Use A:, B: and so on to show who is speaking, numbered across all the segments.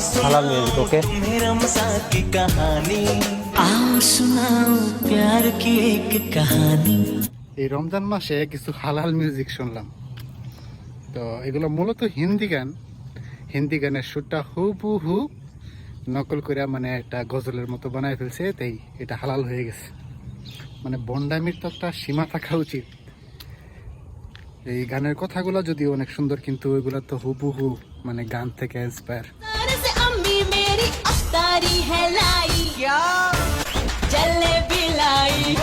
A: সালাম মিউজিক ওকে
B: এই রমজান মাসে কিছু হালাল মিউজিক শুনলাম। তো এগুলো মূলত হিন্দি গান। হিন্দি গানের সুরটা হুবু হু নকল করে মানে একটা গজলের মতো বানায় ফেলছে তাই এটা হালাল হয়ে গেছে। মানে বন্ডামির তো একটা সীমা থাকা উচিত। এই গানের কথাগুলো যদি অনেক সুন্দর কিন্তু ওইগুলো তো হুবহু মানে গান থেকে ইন্সপায়ার
C: अफ्तारी है लाई। क्या? जलेबी लाई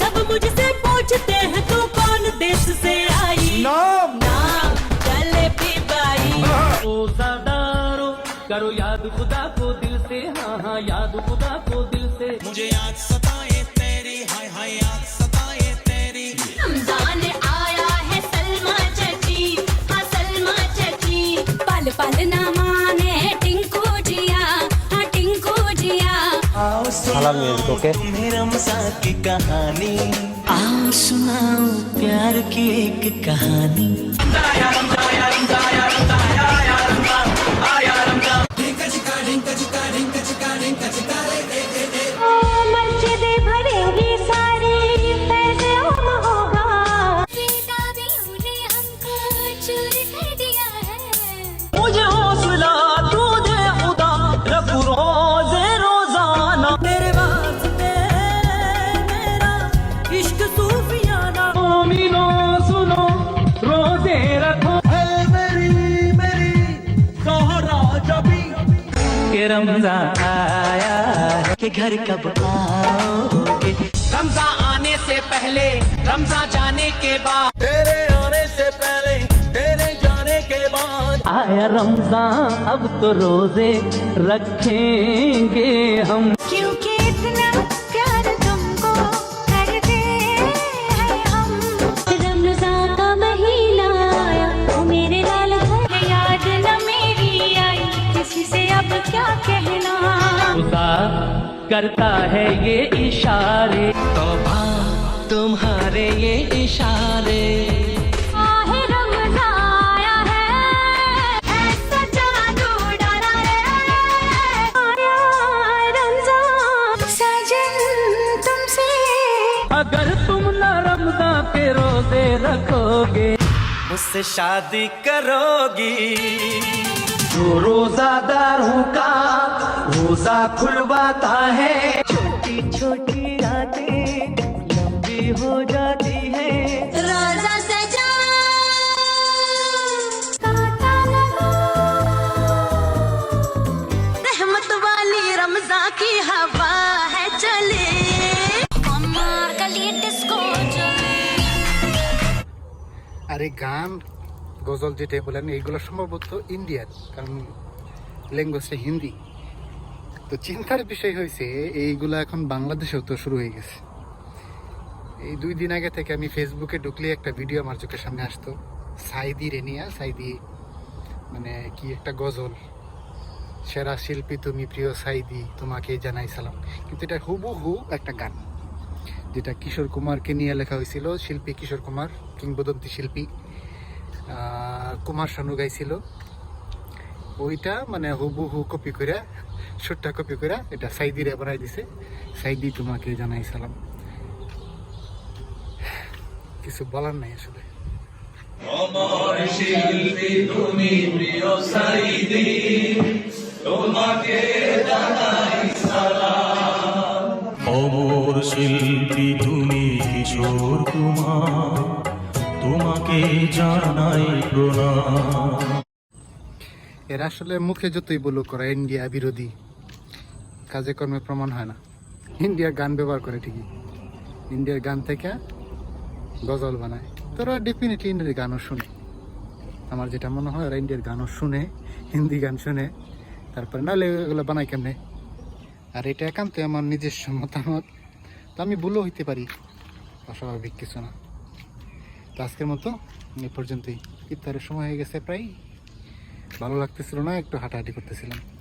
C: सब मुझसे पूछते हैं तू कौन देश से आई? नाम। नाम जलेबी बाई
D: रोजादारो करो याद खुदा को दिल से। हाँ हाँ याद खुदा को दिल से।
E: मुझे याद सताए तेरी हाय हाय याद सताए तेरी।
C: हलाल म्यूज़िक ओके
E: आओ सुनाओ प्यार की एक कहानी।
D: के रमज़ान आया
E: के घर कब आओगे?
D: रमज़ान आने से पहले रमज़ान जाने के बाद।
E: तेरे आने से पहले तेरे जाने के बाद।
D: आया रमज़ान अब तो रोज़े रखेंगे हम।
C: क्या कहना?
D: खुदा करता है ये इशारे।
E: तौबा तुम्हारे ये इशारे।
C: आहे ऐसा जादू डाला आया रमज़ान। साजन तुमसे।
D: अगर तुम न रमज़ान के रोज़े रखोगे।
E: मुझसे शादी करोगी।
D: जो रोजादार हूँ का रोजा खुलवाता है।
E: छोटी छोटी रातें लंबी हो जाती है।
C: रोजा सजा। रहमत वाली रमजा की हवा है चले। अरे गली
B: গজল যেটা বলেন, এইগুলো সম্ভবত ইন্ডিয়ান, কারণ ল্যাঙ্গুয়েজটা হিন্দি। তো চিন্তার বিষয় হয়েছে, এইগুলো এখন বাংলাদেশেও তো শুরু হয়ে গেছে। এই দুই দিন আগে থেকে আমি ফেসবুকে ঢুকলে একটা ভিডিও আমার চোখের সামনে আসতো। সাইদি রেনিয়া, সাইদি মানে কি একটা গজল। সেরা শিল্পী তুমি, প্রিয় সাইদি, তোমাকে জানাই সালাম। কিন্তু এটা হুবহু একটা গান, যেটা কিশোর কুমারকে নিয়ে লেখা হয়েছিল, শিল্পী কিশোর কুমার, কিংবদন্তি শিল্পী। কুমার শানু গাইছিল। ওইটা মানে হুবহু কপি করে সুরটা কপি করে এটা সাইদিরে বানাই দিছে। সাইদি তোমাকে জানাই সালাম। কিছু বলার নাই আসলে।
F: অমর শিল্পী তুমি কিশোর কুমার তোমাকে জানাই
B: এরা আসলে মুখে যতই বলুক ইন্ডিয়া বিরোধী। কাজে কর্মে প্রমাণ হয় না। ইন্ডিয়ার গান ব্যবহার করে ঠিকই। ইন্ডিয়ার গান থেকে গজল বানায়। ডেফিনেটলি ইন্ডিয়ার গানও শুনে। আমার যেটা মনে হয়, ওরা ইন্ডিয়ার গানও শুনে, হিন্দি গান শুনে। তারপরে নাহলে এগুলো বানায় কেমনে? আর এটা একান্ত আমার নিজস্ব মতামত। তো আমি ভুলও হইতে পারি। অস্বাভাবিক কিছু না। তো আজকের মতো এ পর্যন্তই। ইফতারের সময় হয়ে গেছে প্রায়। ভালো লাগতেছিল না, একটু হাঁটাহাঁটি করতেছিলাম।